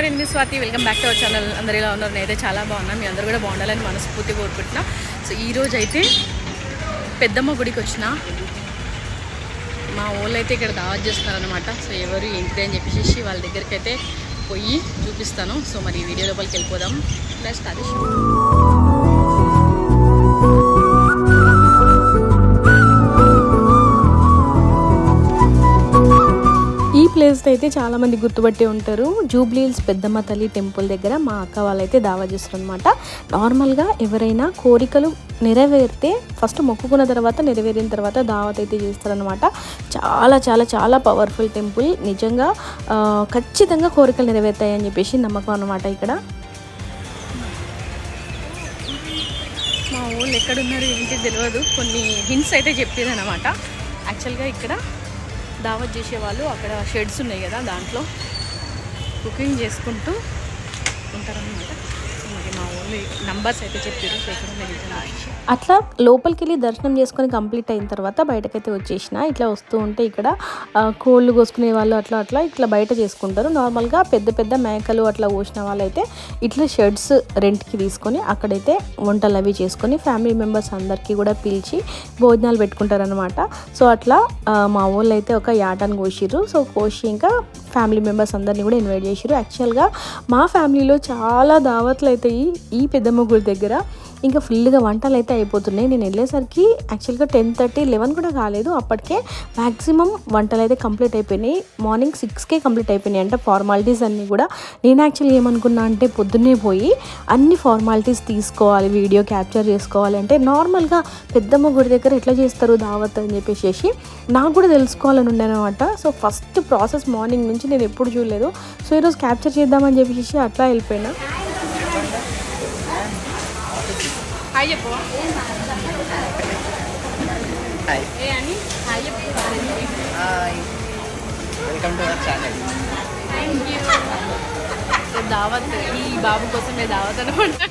Hello నేను మీ Swathi. Welcome back to our channel అందరు ఇలా ఉన్నారు? నేనైతే చాలా బాగున్నాను మీ అందరూ కూడా బాగుండాలని మనస్ఫూర్తి కోరుకుంటున్నా. సో ఈ అయితే పెద్దమ్మ గుడికి వచ్చిన మా ఊళ్ళో అయితే ఇక్కడ దావత్ చేస్తున్నారనమాట సో ఎవరు ఏంటిది అని చెప్పేసి వాళ్ళ దగ్గరికి అయితే పోయి చూపిస్తాను. సో మరి వీడియో లోపలికి వెళ్ళిపోదాం. ప్లస్ అది ప్లేస్ అయితే చాలా మంది గుర్తుపట్టి ఉంటారు. జూబ్లీహిల్స్ పెద్దమ్మ తల్లి టెంపుల్ దగ్గర మా అక్క వాళ్ళైతే దావా చేస్తారు అనమాట నార్మల్గా ఎవరైనా కోరికలు నెరవేరితే ఫస్ట్ మొక్కుకున్న తర్వాత నెరవేరిన తర్వాత దావత్ అయితే చేస్తారనమాట చాలా చాలా చాలా పవర్ఫుల్ టెంపుల్. నిజంగా ఖచ్చితంగా కోరికలు నెరవేరుతాయని చెప్పేసి నమ్మకం అనమాట ఇక్కడ. మా ఊళ్ళు ఎక్కడున్నారు ఏంటి తెలియదు కొన్ని హింట్స్ అయితే చెప్పేది అనమాట యాక్చువల్గా ఇక్కడ దావత్ చేసేవాళ్ళు. అక్కడ షెడ్స్ ఉన్నాయి కదా దాంట్లో. కుకింగ్ చేసుకుంటూ ఉంటారనమాట మా ఊళ్ళో నంబర్స్ అయితే చెప్పారు సో అట్లా లోపలికి వెళ్ళి దర్శనం చేసుకొని కంప్లీట్ అయిన తర్వాత బయటకైతే వచ్చేసిన. ఇట్లా వస్తూ ఉంటే ఇక్కడ కోళ్ళు కోసుకునే వాళ్ళు అట్లా అట్లా ఇట్లా బయట చేసుకుంటారు. నార్మల్గా పెద్ద పెద్ద మేకలు అట్లా కోసిన వాళ్ళైతే ఇట్లా షెడ్స్ రెంట్కి తీసుకొని అక్కడైతే వంటలు అవి చేసుకొని ఫ్యామిలీ మెంబర్స్ అందరికీ కూడా పిలిచి భోజనాలు పెట్టుకుంటారనమాట సో అట్లా మా వాళ్ళు అయితే ఒక యాటను కోసిర్రు. సో కోసి ఇంకా ఫ్యామిలీ మెంబర్స్ అందరినీ కూడా ఇన్వైట్ చేశారు యాక్చువల్గా మా ఫ్యామిలీలో చాలా దావత్లు అవుతాయి ఈ పెద్దమ్మ గుడి దగ్గర. ఇంకా ఫుల్గా వంటలు అయితే అయిపోతున్నాయి. నేను వెళ్ళేసరికి యాక్చువల్గా టెన్ థర్టీ లెవెన్ కూడా కాలేదు. అప్పటికే మ్యాక్సిమం వంటలు అయితే కంప్లీట్ అయిపోయినాయి. మార్నింగ్ సిక్స్కే కంప్లీట్ అయిపోయినాయి. అంటే ఫార్మాలిటీస్ అన్నీ కూడా. నేను యాక్చువల్గా ఏమనుకున్నా అంటే పొద్దున్నే పోయి అన్ని ఫార్మాలిటీస్ తీసుకోవాలి వీడియో క్యాప్చర్ చేసుకోవాలి అంటే నార్మల్గా పెద్దమ్మ గుడి దగ్గర ఎట్లా చేస్తారు దావత్ అని చెప్పేసి నాకు కూడా తెలుసుకోవాలని ఉండే అనమాట సో ఫస్ట్ ప్రాసెస్ మార్నింగ్ నుంచి నేను ఎప్పుడు చూడలేదు. సో ఈరోజు క్యాప్చర్ చేద్దామని చెప్పేసి అట్లా వెళ్ళిపోయినా. హాయ్ చెప్పు హాయ్ ఏ అని హాయ్ చెప్పు hi welcome to our channel thank you దావత్ ఈ బాబు కోసమే దావత్ అనమాట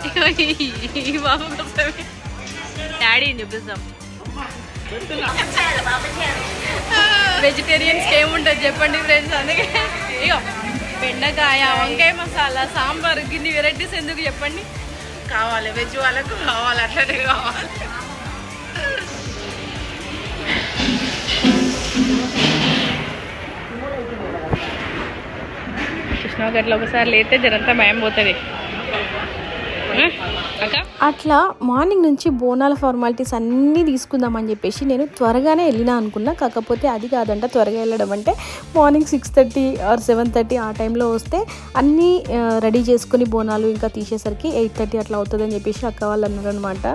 ఇగో ఈ- బాబు కోసమే డాడీని చూపిస్తాం వెజిటేరియన్స్కి ఏముంటుంది చెప్పండి ఫ్రెండ్స్ అందుకే. ఇగో బెండకాయ వంకాయ మసాలా సాంబార్ గిన్ని వెరైటీస్ ఎందుకు చెప్పండి? కావాలి వెజ్ వాళ్ళకు కావాలి అట్లనే కావాలి. కృష్ణ గట్ల ఒకసారి లేతే జరంతా భయం పోతుంది. అట్లా మార్నింగ్ నుంచి బోనాల ఫార్మాలిటీస్ అన్నీ తీసుకుందామని చెప్పేసి నేను త్వరగానే వెళ్ళినా అనుకున్నా. కాకపోతే అది కాదంట త్వరగా వెళ్ళడం అంటే morning six thirty or seven thirty ఆ టైంలో వస్తే అన్నీ రెడీ చేసుకుని బోనాలు ఇంకా తీసేసరికి ఎయిట్ థర్టీ అట్లా అవుతుందని చెప్పేసి అక్క వాళ్ళు అన్నారు అనమాట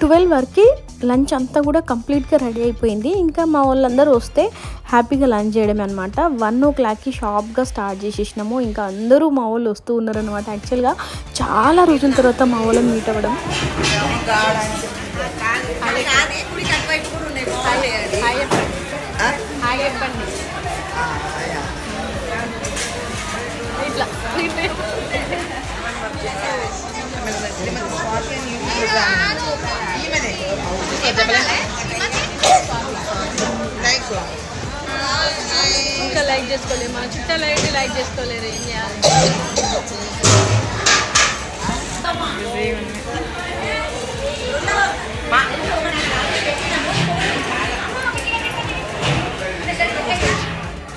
ట్వెల్వ్ వరకు లంచ్ అంతా కూడా కంప్లీట్గా రెడీ అయిపోయింది. ఇంకా మా వాళ్ళందరూ వస్తే హ్యాపీగా లంచ్ చేయడమే అనమాట వన్ ఓ క్లాక్కి షాప్గా స్టార్ట్ చేసేసినాము. ఇంకా అందరూ మా వాళ్ళు వస్తూ ఉన్నారనమాట యాక్చువల్గా చాలా రోజుల తర్వాత మా వాళ్ళని మీట్ అవ్వడం. ఇట్లా. ఇంకా లైక్ చేసుకోలేదు. మా చుట్టాలు అయితే లైక్ చేసుకోలేరు. ఏం చేయాలి?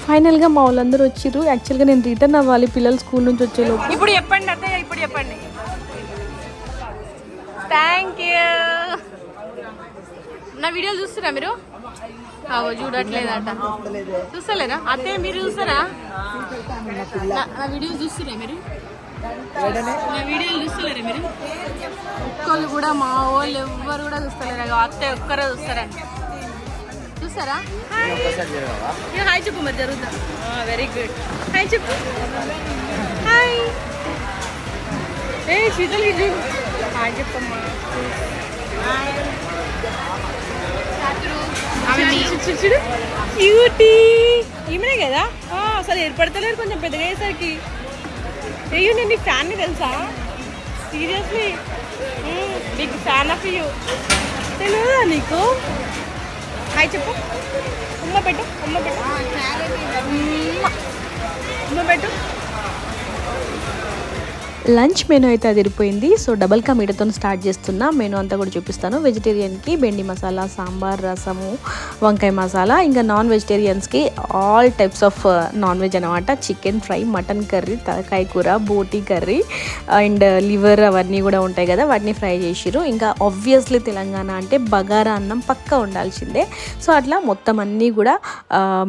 ఫైనల్గా మా వాళ్ళందరూ వచ్చిర్రు. యాక్చువల్గా నేను రిటర్న్ అవ్వాలి పిల్లలు స్కూల్ నుంచి వచ్చేలోపు. ఇప్పుడు చెప్పండి అత్తయ్య ఇప్పుడు చెప్పండి. థ్యాంక్ యూ నా వీడియోలు చూస్తారా మీరు? అవో చూడట్లేదట. చూస్తలేరా అత్తయ్య మీరు చూస్తారా? నా- నా వీడియోలు చూస్తారా మీరు? నా వీడియోలు చూస్తలేరా మీరు? ఒక్కళ్ళు కూడా మా వాళ్ళు ఎవ్వరు కూడా చూస్తలేరు? అత్తయ్య ఒక్కరే చూస్తారా? చూస్తారా? హాయ్ చెప్పు మరి జరుగుతా వెరీ గుడ్ హాయ్ చెప్పు. హాయ్. ఏ శీతల్ హాయ్ చెప్పమ్మా చూడు క్యూటీ ఈమెనే కదా? అసలు ఏర్పడతలేరు కొంచెం పెద్దగా అయ్యేసరికి. అయ్యో నేను నీ ఫ్యాన్ని తెలుసా? Seriously big fan of you. తెలియదా నీకు? హాయ్ చెప్పు. ఉమ్మ పెట్టు ఉమ్మ పెట్టు. ఉమ్మ పెట్టు. లంచ్ మెనూ అయితే అదిరిపోయింది. సో డబల్ కా మీటతో స్టార్ట్ చేస్తున్నా. మెనూ అంతా కూడా చూపిస్తాను. వెజిటేరియన్కి బెండి మసాలా సాంబార్ రసము వంకాయ మసాలా ఇంకా non వెజిటేరియన్స్కి all types of non veg అనమాట చికెన్ ఫ్రై మటన్ కర్రీ తలకాయ కూర బోటీ కర్రీ అండ్ లివర్ అవన్నీ కూడా ఉంటాయి కదా వాటిని ఫ్రై చేసిరు ఇంకా ఆబ్వియస్లీ తెలంగాణ అంటే బగారా అన్నం పక్కా ఉండాల్సిందే. సో అట్లా మొత్తం అన్నీ కూడా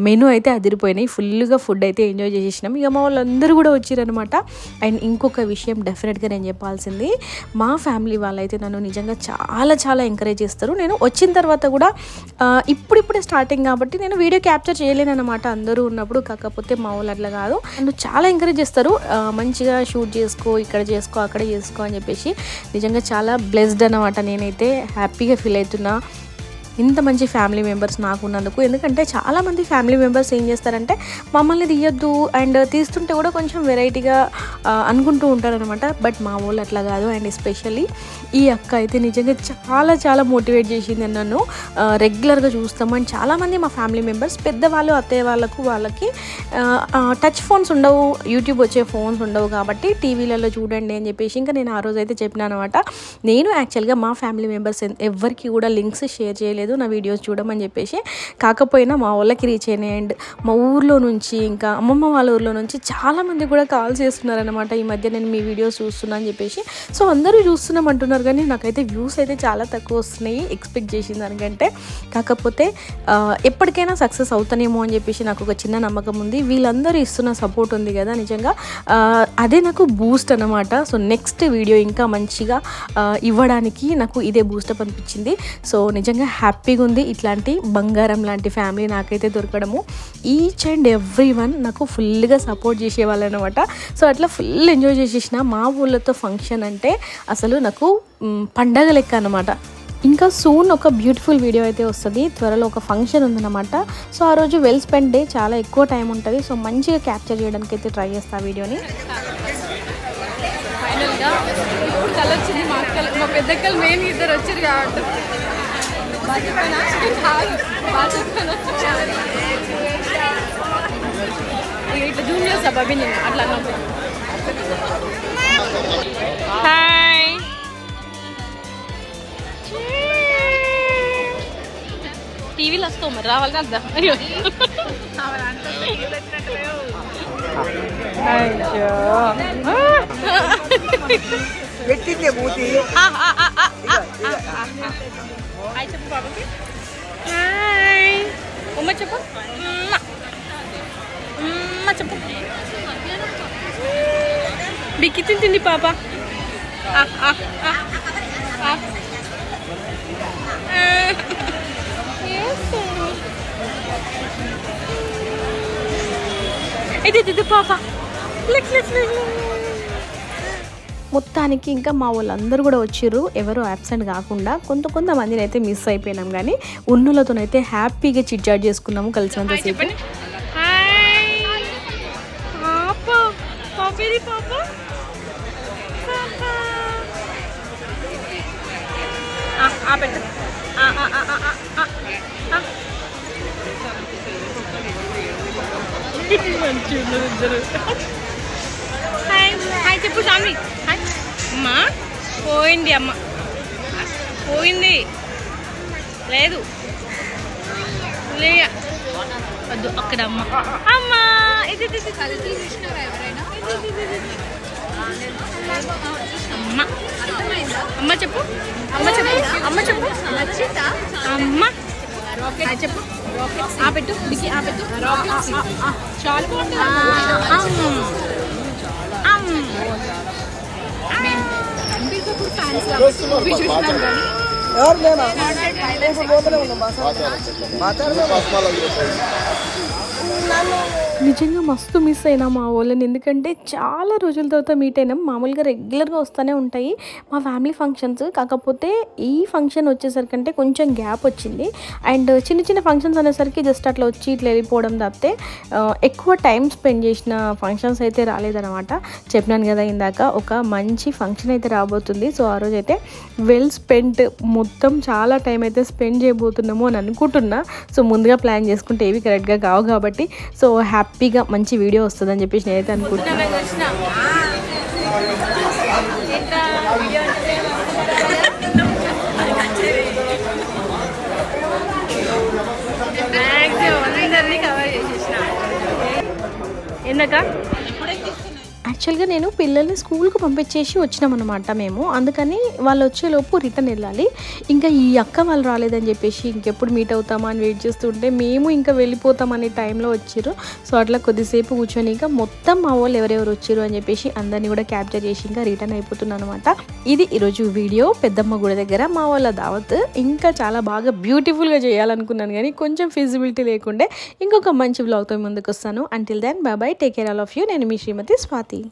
మెనూ అయితే అదిరిపోయినాయి. ఫుల్గా ఫుడ్ అయితే ఎంజాయ్ చేసేసినాం. ఇక మా వాళ్ళందరూ కూడా వచ్చారనమాట అండ్ ఇంకొక విషయం డెఫినెట్గా నేను చెప్పాల్సింది. మా ఫ్యామిలీ వాళ్ళైతే నన్ను నిజంగా చాలా చాలా ఎంకరేజ్ చేస్తారు. నేను వచ్చిన తర్వాత కూడా ఇప్పుడిప్పుడే స్టార్టింగ్ కాబట్టి నేను వీడియో క్యాప్చర్ చేయలేను అనమాట అందరూ ఉన్నప్పుడు. కాకపోతే మా వాళ్ళు అట్లా కాదు. నన్ను చాలా ఎంకరేజ్ చేస్తారు. మంచిగా షూట్ చేసుకో ఇక్కడ చేసుకో అక్కడ చేసుకో అని చెప్పేసి. నిజంగా చాలా బ్లెస్డ్ అనమాట నేనైతే. హ్యాపీగా ఫీల్ అవుతున్నా. ఇంత మంచి ఫ్యామిలీ మెంబర్స్ నాకు ఉన్నందుకు ఎందుకంటే చాలామంది ఫ్యామిలీ మెంబర్స్ ఏం చేస్తారంటే మమ్మల్ని తీయొద్దు అండ్ తీస్తుంటే కూడా కొంచెం వెరైటీగా అనుకుంటూ ఉంటారనమాట బట్ మా వాళ్ళు అట్లా కాదు. అండ్ ఎస్పెషల్లీ ఈ అక్క అయితే నిజంగా చాలా చాలా మోటివేట్ చేసింది నన్ను. రెగ్యులర్గా చూస్తాము అండ్ చాలామంది మా ఫ్యామిలీ మెంబర్స్ పెద్దవాళ్ళు అత్తయ్య వాళ్ళకు వాళ్ళకి టచ్ ఫోన్స్ ఉండవు. యూట్యూబ్ వచ్చే ఫోన్స్ ఉండవు కాబట్టి టీవీలలో చూడండి అని చెప్పేసి ఇంకా నేను ఆ రోజు అయితే చెప్పినాను అనమాట నేను యాక్చువల్గా మా ఫ్యామిలీ మెంబర్స్ ఎవరికి కూడా లింక్స్ షేర్ చేయలేదు. నా వీడియోస్ చూడమని చెప్పేసి. కాకపోయినా మా వాళ్ళకి రీచ్ అయినాయి అండ్ మా ఊర్లో నుంచి ఇంకా అమ్మమ్మ వాళ్ళ ఊర్లో నుంచి చాలామంది కూడా కాల్ చేస్తున్నారనమాట ఈ మధ్య నేను మీ వీడియోస్ చూస్తున్నా అని చెప్పేసి. సో అందరూ చూస్తున్నాం అంటున్నారు కానీ నాకైతే వ్యూస్ అయితే చాలా తక్కువ వస్తున్నాయి. ఎక్స్పెక్ట్ చేసిన దానికంటే. కాకపోతే ఎప్పటికైనా సక్సెస్ అవుతానేమో అని చెప్పేసి నాకు ఒక చిన్న నమ్మకం ఉంది. వీళ్ళందరూ ఇస్తున్న సపోర్ట్ ఉంది కదా నిజంగా. అదే నాకు బూస్ట్ అనమాట సో నెక్స్ట్ వీడియో ఇంకా మంచిగా ఇవ్వడానికి నాకు ఇదే బూస్టప్ అనిపించింది. సో నిజంగా హ్యాపీ హ్యాపీగా ఉంది ఇట్లాంటి బంగారం లాంటి ఫ్యామిలీ నాకైతే దొరకడము. ఈచ్ అండ్ ఎవ్రీ వన్ నాకు ఫుల్గా సపోర్ట్ చేసేవాళ్ళు అనమాట సో అట్లా ఫుల్ ఎంజాయ్ చేసేసిన మా ఊళ్ళతో ఫంక్షన్ అంటే అసలు నాకు పండగ లెక్క అనమాట ఇంకా సూన్ ఒక బ్యూటిఫుల్ వీడియో అయితే వస్తుంది. త్వరలో ఒక ఫంక్షన్ ఉందన్నమాట. సో ఆ రోజు వెల్ స్పెండ్ డే చాలా ఎక్కువ టైం ఉంటుంది. సో మంచిగా క్యాప్చర్ చేయడానికి అయితే ట్రై చేస్తా ఆ వీడియోని. ఫైనల్గా వచ్చింది మా మా పెద్దక్కలు మెయిన్ ఇద్దరు వచ్చారు కాబట్టి. బాగా చెప్పానా? కాదు, బాగా చెప్పాను. ఇక ఇట్లా జూమ్ చేస్తా బాబీ నేను అట్లా అన్నప్పుడు హాయ్ టీవీలో వస్తావు మరి రావాలి కదా అయ్యో పెట్టిందే మూతి హాయ్ చెప్పు బాబాకి హాయ్ ఉమ్మ చెప్పు ఉమ్మ. ఉమ్మ చెప్పు బిక్కి తింటుంది పాప ఆ, ఆ, ఆ, ఆ. ఆ. Yes. ఇది ఇది పాప లిక్ లిక్ లిక్ మొత్తానికి ఇంకా మా వాళ్ళందరూ కూడా వచ్చిర్రు ఎవరు అబ్సెంట్ కాకుండా కొంత కొంతమందిని అయితే మిస్ అయిపోయినాం కానీ ఉన్నులతోనైతే హ్యాపీగా చిట్చాట్ చేసుకున్నాము కలిసినంతసేపు. చెప్పండి. హాయ్. పాప పాప ఇది పాప? పాప. ఆ, ఆ పెట్టు. ఆ, ఆ, ఆ, ఆ, ఆ, ఆ, ఆ. మంచిగా ఉన్నారు ఇద్దరు. హాయ్ హాయ్ చెప్పు స్వామి అమ్మా? పోయింది అమ్మ. పోయింది. లేదు. వద్దు అక్కడ అమ్మ. అమ్మ ఇది. అమ్మ. అమ్మ చెప్పు. అమ్మ చెప్పు. అమ్మ చెప్పు. అమ్మ. చెప్పు. ఆ పెట్టు డిక్కి ఆ. పెట్టు చాలా ఎవరు లేనా ఉన్నాం మాట్లాడదాం నిజంగా మస్తు మిస్ అయినా మా వాళ్ళని. ఎందుకంటే చాలా రోజుల తర్వాత మీట్ అయినాం. మామూలుగా రెగ్యులర్గా వస్తూనే ఉంటాయి మా ఫ్యామిలీ ఫంక్షన్స్ కాకపోతే ఈ ఫంక్షన్ వచ్చేసరికి కొంచెం గ్యాప్ వచ్చింది. అండ్ చిన్న చిన్న ఫంక్షన్స్ అనేసరికి జస్ట్ అట్లా వచ్చి ఇట్లా వెళ్ళిపోవడం తప్పితే ఎక్కువ టైం స్పెండ్ చేసిన ఫంక్షన్స్ అయితే రాలేదన్నమాట. చెప్పినాను కదా ఇందాక ఒక మంచి ఫంక్షన్ అయితే రాబోతుంది. సో ఆ రోజు అయితే వెల్ స్పెండ్ మొత్తం చాలా టైం అయితే స్పెండ్ చేయబోతున్నాము అని అనుకుంటున్నా. సో ముందుగా ప్లాన్ చేసుకుంటే ఏవి కరెక్ట్గా కావు కాబట్టి. సో హ్యాపీ హ్యాపీగా మంచి వీడియో వస్తుందని చెప్పేసి నేనైతే అనుకుంటున్నాను ఎందుక యాక్చువల్గా నేను పిల్లల్ని స్కూల్కి పంపించేసి వచ్చినామన్నమాట మేము. అందుకని వాళ్ళు వచ్చేలోపు రిటర్న్ వెళ్ళాలి. ఇంకా ఈ అక్క వాళ్ళు రాలేదని చెప్పేసి ఇంకెప్పుడు మీట్ అవుతామా అని వెయిట్ చేస్తుంటే మేము ఇంకా వెళ్ళిపోతామనే టైంలో వచ్చారు. సో అట్లా కొద్దిసేపు కూర్చొని ఇంకా మొత్తం మా వాళ్ళు ఎవరెవరు వచ్చారు అని చెప్పేసి అందరినీ కూడా క్యాప్చర్ చేసి ఇంకా రిటర్న్ అయిపోతున్నాను అనమాట ఇది ఈరోజు వీడియో. పెద్దమ్మ గుడి దగ్గర మా వాళ్ళ దావత్ ఇంకా చాలా బాగా బ్యూటిఫుల్గా చేయాలనుకున్నాను కానీ కొంచెం ఫిజిబిలిటీ లేకుండే ఇంకొక మంచి బ్లాగ్తో ముందుకు వస్తాను. Until then bye bye take care all of you నేను మీ శ్రీమతి స్వాతి.